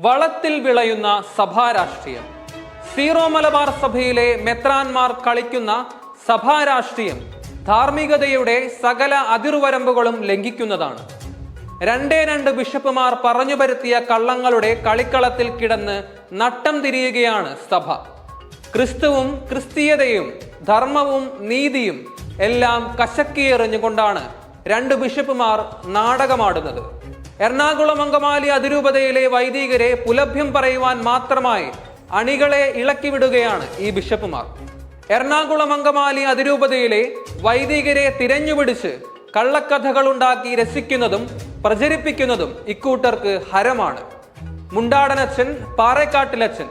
വളത്തിൽ വിളയുന്ന സഭാരാഷ്ട്രീയം. സീറോ മലബാർ സഭയിലെ മെത്രാൻമാർ കളിക്കുന്ന സഭാരാഷ്ട്രീയം ധാർമ്മികതയുടെ സകല അതിർവരമ്പുകളും ലംഘിക്കുന്നതാണ്. രണ്ടേ രണ്ട് ബിഷപ്പുമാർ പറഞ്ഞു വരുത്തിയ കള്ളങ്ങളുടെ കളിക്കളത്തിൽ കിടന്ന് നട്ടം തിരിയുകയാണ് സഭ. ക്രിസ്തുവും ക്രിസ്തീയതയും ധർമ്മവും നീതിയും എല്ലാം കശക്കിയെറിഞ്ഞുകൊണ്ടാണ് രണ്ട് ബിഷപ്പുമാർ നാടകമാടുന്നത്. എറണാകുളം അങ്കമാലി അതിരൂപതയിലെ വൈദികരെ പുലഭ്യം പറയുവാൻ മാത്രമായി അണികളെ ഇളക്കിവിടുകയാണ് ഈ ബിഷപ്പുമാർ. എറണാകുളം അങ്കമാലി അതിരൂപതയിലെ വൈദികരെ തിരഞ്ഞുപിടിച്ച് കള്ളക്കഥകളുണ്ടാക്കി രസിക്കുന്നതും പ്രചരിപ്പിക്കുന്നതും ഇക്കൂട്ടർക്ക് ഹരമാണ്. മുണ്ടാടനച്ഛൻ പാറേക്കാട്ടിലച്ഛൻ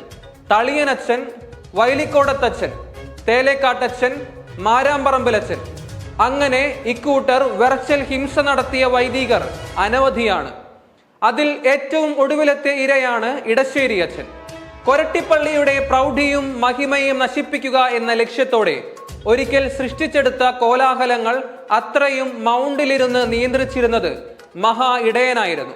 തളിയനച്ഛൻ വൈലിക്കോടത്തച്ഛൻ തേലേക്കാട്ടച്ഛൻ മാരാമ്പറമ്പിലച്ഛൻ അങ്ങനെ ഇക്കൂട്ടർ വെർച്വൽ ഹിംസ നടത്തിയ വൈദികർ അനവധിയാണ്. അതിൽ ഏറ്റവും ഒടുവിലത്തെ ഇരയാണ് ഇടശ്ശേരി അച്ഛൻ. കൊരട്ടിപ്പള്ളിയുടെ പ്രൗഢിയും മഹിമയും നശിപ്പിക്കുക എന്ന ലക്ഷ്യത്തോടെ ഒരിക്കൽ സൃഷ്ടിച്ചെടുത്ത കോലാഹലങ്ങൾ അത്രയും മൗണ്ടിലിരുന്ന് നിയന്ത്രിച്ചിരുന്നത് മഹാ ഇടയനായിരുന്നു.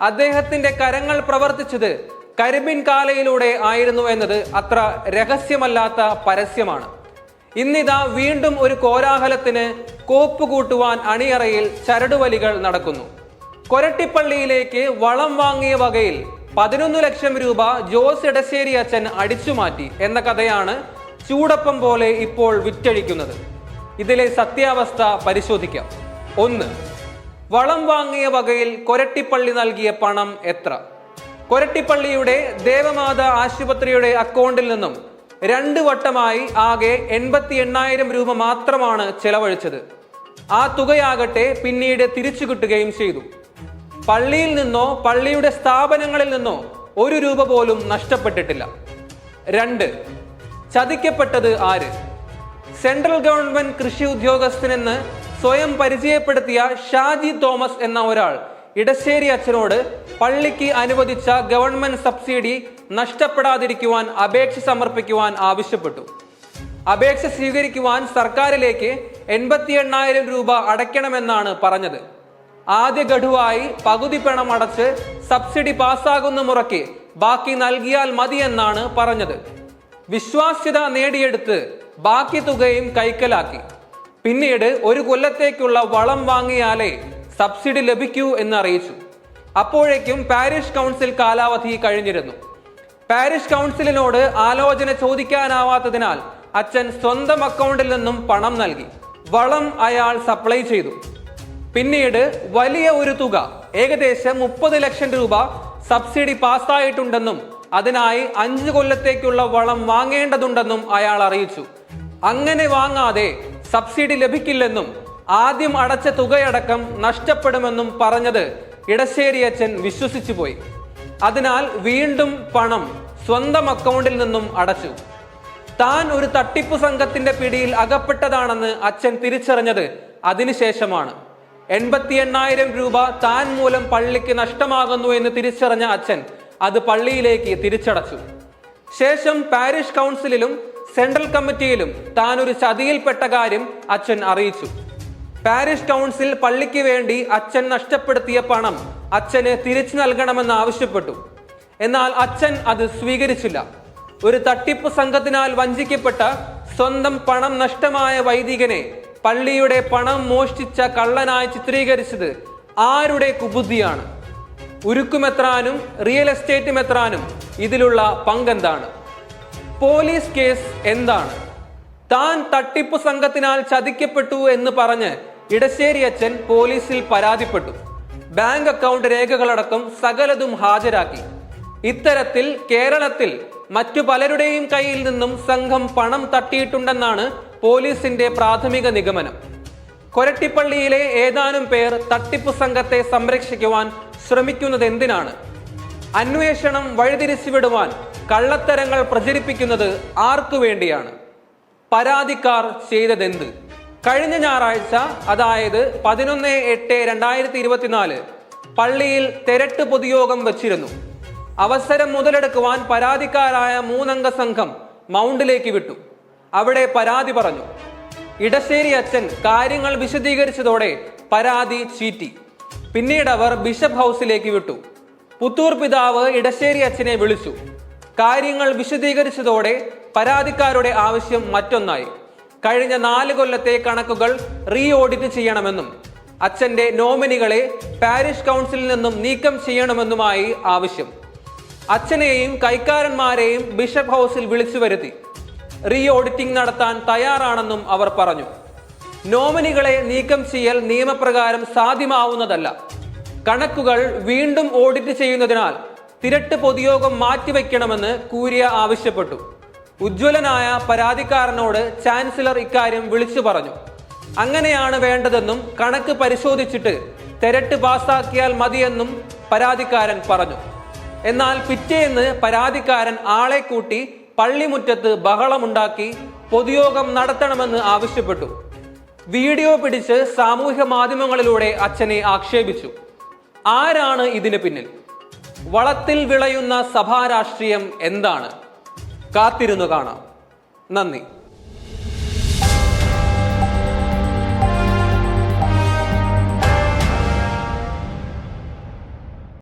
അദ്ദേഹത്തിന്റെ കരങ്ങൾ പ്രവർത്തിച്ചത് കരിമ്പിൻ കാലയിലൂടെ ആയിരുന്നു എന്നത് അത്ര രഹസ്യമല്ലാത്ത പരസ്യമാണ്. ഇന്നിതാ വീണ്ടും ഒരു കോലാഹലത്തിന് കോപ്പ് കൂട്ടുവാൻ അണിയറയിൽ ചരടുവലികൾ നടക്കുന്നു. കൊരട്ടിപ്പള്ളിയിലേക്ക് വളം വാങ്ങിയ വകയിൽ പതിനൊന്ന് ലക്ഷം രൂപ ജോസ് ഇടശ്ശേരി അച്ഛൻ അടിച്ചുമാറ്റി എന്ന കഥയാണ് ചൂടപ്പം പോലെ ഇപ്പോൾ വിറ്റഴിക്കുന്നത്. ഇതിലെ സത്യാവസ്ഥ പരിശോധിക്കാം. ഒന്ന്. വളം വാങ്ങിയ വകയിൽ കൊരട്ടിപ്പള്ളി നൽകിയ പണം എത്ര? കൊരട്ടിപ്പള്ളിയുടെ ദേവമാത ആശുപത്രിയുടെ അക്കൗണ്ടിൽ നിന്നും രണ്ട് വട്ടമായി ആകെ എൺപത്തി എണ്ണായിരം രൂപ മാത്രമാണ് ചെലവഴിച്ചത്. ആ തുകയാകട്ടെ പിന്നീട് തിരിച്ചു കിട്ടുകയും ചെയ്തു. പള്ളിയിൽ നിന്നോ പള്ളിയുടെ സ്ഥാപനങ്ങളിൽ നിന്നോ ഒരു രൂപ പോലും നഷ്ടപ്പെട്ടിട്ടില്ല. രണ്ട് ചതിക്കപ്പെട്ടത് ആര്? സെൻട്രൽ ഗവൺമെന്റ് കൃഷി ഉദ്യോഗസ്ഥനെന്ന് സ്വയം പരിചയപ്പെടുത്തിയ ഷാജി തോമസ് എന്ന ഒരാൾ ഇടശ്ശേരി അച്ഛനോട് പള്ളിക്ക് അനുവദിച്ച ഗവൺമെന്റ് സബ്സിഡി നഷ്ടപ്പെടാതിരിക്കുവാൻ അപേക്ഷ സമർപ്പിക്കുവാൻ ആവശ്യപ്പെട്ടു. അപേക്ഷ സ്വീകരിക്കുവാൻ സർക്കാരിലേക്ക് എൺപത്തി എണ്ണായിരം രൂപ അടയ്ക്കണമെന്നാണ് പറഞ്ഞത്. ആദ്യ ഗഡുവായി പകുതി പണം അടച്ച് സബ്സിഡി പാസ്സാകുന്ന മുറയ്ക്ക് ബാക്കി നൽകിയാൽ മതിയെന്നാണ് പറഞ്ഞത്. വിശ്വാസ്യത നേടിയെടുത്ത് ബാക്കി തുകയും കൈക്കലാക്കി. പിന്നീട് ഒരു കൊല്ലത്തേക്കുള്ള വളം വാങ്ങിയാലേ സബ്സിഡി ലഭിക്കൂ എന്ന് അറിയിച്ചു അപ്പോഴേക്കും പാരിഷ് കൗൺസിൽ കാലാവധി കഴിഞ്ഞിരുന്നു. പാരിഷ് കൗൺസിലിനോട് ആലോചന ചോദിക്കാനാവാത്തതിനാൽ അച്ഛൻ സ്വന്തം അക്കൗണ്ടിൽ നിന്നും പണം നൽകി. വളം അയാൾ സപ്ലൈ ചെയ്തു. പിന്നീട് വലിയ ഒരു തുക ഏകദേശം മുപ്പത് ലക്ഷം രൂപ സബ്സിഡി പാസ്സായിട്ടുണ്ടെന്നും അതിനായി അഞ്ചു കൊല്ലത്തേക്കുള്ള വളം വാങ്ങേണ്ടതുണ്ടെന്നും അയാൾ അറിയിച്ചു. അങ്ങനെ വാങ്ങാതെ സബ്സിഡി ലഭിക്കില്ലെന്നും ആദ്യം അടച്ച തുകയടക്കം നഷ്ടപ്പെടുമെന്നും പറഞ്ഞത് ഇടശ്ശേരി അച്ഛൻ വിശ്വസിച്ചു പോയി. അതിനാൽ വീണ്ടും പണം സ്വന്തം അക്കൗണ്ടിൽ നിന്നും അടച്ചു. താൻ ഒരു തട്ടിപ്പ് സംഘത്തിന്റെ പിടിയിൽ അകപ്പെട്ടതാണെന്ന് അച്ഛൻ തിരിച്ചറിഞ്ഞത് അതിനുശേഷമാണ്. എൺപത്തി എണ്ണായിരം രൂപ താൻ മൂലം പള്ളിക്ക് നഷ്ടമാകുന്നു എന്ന് തിരിച്ചറിഞ്ഞ അച്ഛൻ അത് പള്ളിയിലേക്ക് തിരിച്ചടച്ചു. ശേഷം പാരിഷ് കൗൺസിലിലും സെൻട്രൽ കമ്മിറ്റിയിലും താൻ ഒരു ചതിയിൽപ്പെട്ട കാര്യം അച്ഛൻ അറിയിച്ചു. പാരിഷ് കൗൺസിൽ പള്ളിക്ക് വേണ്ടി അച്ഛൻ നഷ്ടപ്പെടുത്തിയ പണം അച്ഛന് തിരിച്ചു നൽകണമെന്ന് ആവശ്യപ്പെട്ടു. എന്നാൽ അച്ഛൻ അത് സ്വീകരിച്ചില്ല. ഒരു തട്ടിപ്പ് സംഘത്തിനാൽ വഞ്ചിക്കപ്പെട്ട സ്വന്തം പണം നഷ്ടമായ വൈദികനെ പള്ളിയുടെ പണം മോഷ്ടിച്ച കള്ളനായി ചിത്രീകരിച്ചത് ആരുടെ കുബുദ്ധിയാണ്? ഉരുക്കുമെത്രാനും റിയൽ എസ്റ്റേറ്റ് മെത്രാനും ഇതിലുള്ള പങ്കെന്താണ്? പോലീസ് കേസ് എന്താണ്? താൻ തട്ടിപ്പ് സംഘത്തിനാൽ ചതിക്കപ്പെട്ടു എന്ന് പറഞ്ഞ് ഇടശ്ശേരി അച്ഛൻ പോലീസിൽ പരാതിപ്പെട്ടു. ബാങ്ക് അക്കൗണ്ട് രേഖകളടക്കം സകലതും ഹാജരാക്കി. ഇത്തരത്തിൽ കേരളത്തിൽ മറ്റു പലരുടെയും കയ്യിൽ നിന്നും സംഘം പണം തട്ടിയിട്ടുണ്ടെന്നാണ് പോലീസിന്റെ പ്രാഥമിക നിഗമനം. കൊരട്ടിപ്പള്ളിയിലെ ഏതാനും പേർ തട്ടിപ്പ് സംഘത്തെ സംരക്ഷിക്കുവാൻ ശ്രമിക്കുന്നത് എന്തിനാണ് അന്വേഷണം വഴിതിരിച്ചുവിടുവാൻ കള്ളത്തരങ്ങൾ പ്രചരിപ്പിക്കുന്നത് ആർക്കു വേണ്ടിയാണ്? പരാതിക്കാർ ചെയ്തതെന്ത്? കഴിഞ്ഞ ഞായറാഴ്ച അതായത് പതിനൊന്ന് എട്ട് രണ്ടായിരത്തി ഇരുപത്തിനാല് പള്ളിയിൽ തെരട്ട് പൊതുയോഗം വച്ചിരുന്നു. അവസരം മുതലെടുക്കുവാൻ പരാതിക്കാരായ മൂന്നംഗ സംഘം മൗണ്ടിലേക്ക് വിട്ടു. അവിടെ പരാതി പറഞ്ഞു. ഇടശ്ശേരി അച്ഛൻ കാര്യങ്ങൾ വിശദീകരിച്ചതോടെ പരാതി ചീറ്റി. പിന്നീട് അവർ ബിഷപ്പ് ഹൗസിലേക്ക് വിട്ടു. പുത്തൂർ പിതാവ് ഇടശ്ശേരി അച്ഛനെ വിളിച്ചു. കാര്യങ്ങൾ വിശദീകരിച്ചതോടെ പരാതിക്കാരുടെ ആവശ്യം മറ്റൊന്നായി. കഴിഞ്ഞ നാല് കൊല്ലത്തെ കണക്കുകൾ റീ ഓഡിറ്റ് ചെയ്യണമെന്നും അച്ഛന്റെ നോമിനികളെ പാരിഷ് കൗൺസിലിൽ നിന്നും നീക്കം ചെയ്യണമെന്നുമായി ആവശ്യം. അച്ഛനെയും കൈക്കാരന്മാരെയും ബിഷപ്പ് ഹൗസിൽ വിളിച്ചു വരുത്തി. റീ ഓഡിറ്റിംഗ് നടത്താൻ തയ്യാറാണെന്നും അവർ പറഞ്ഞു. നോമിനികളെ നീക്കം ചെയ്യൽ നിയമപ്രകാരം സാധ്യമാവുന്നതല്ല. കണക്കുകൾ വീണ്ടും ഓഡിറ്റ് ചെയ്യുന്നതിനാൽ തിരട്ട് പൊതുയോഗം മാറ്റിവെക്കണമെന്ന് കൂരിയ ആവശ്യപ്പെട്ടു. ഉജ്ജ്വലനായ പരാതിക്കാരനോട് ചാൻസലർ ഇക്കാര്യം വിളിച്ചു പറഞ്ഞു. അങ്ങനെയാണ് വേണ്ടതെന്നും കണക്ക് പരിശോധിച്ചിട്ട് തെരട്ട് പാസാക്കിയാൽ മതിയെന്നും പരാതിക്കാരൻ പറഞ്ഞു. എന്നാൽ പിറ്റേന്ന് പരാതിക്കാരൻ ആളെ കൂട്ടി പള്ളിമുറ്റത്ത് ബഹളമുണ്ടാക്കി പൊതുയോഗം നടത്തണമെന്ന് ആവശ്യപ്പെട്ടു. വീഡിയോ പിടിച്ച് സാമൂഹ്യ മാധ്യമങ്ങളിലൂടെ അച്ഛനെ ആക്ഷേപിച്ചു. ആരാണ് ഇതിന് പിന്നിൽ? വളത്തിൽ വിളയുന്ന സഭാ രാഷ്ട്രീയം എന്താണ്? കാത്തിരുന്നു കാണാം. നന്ദി.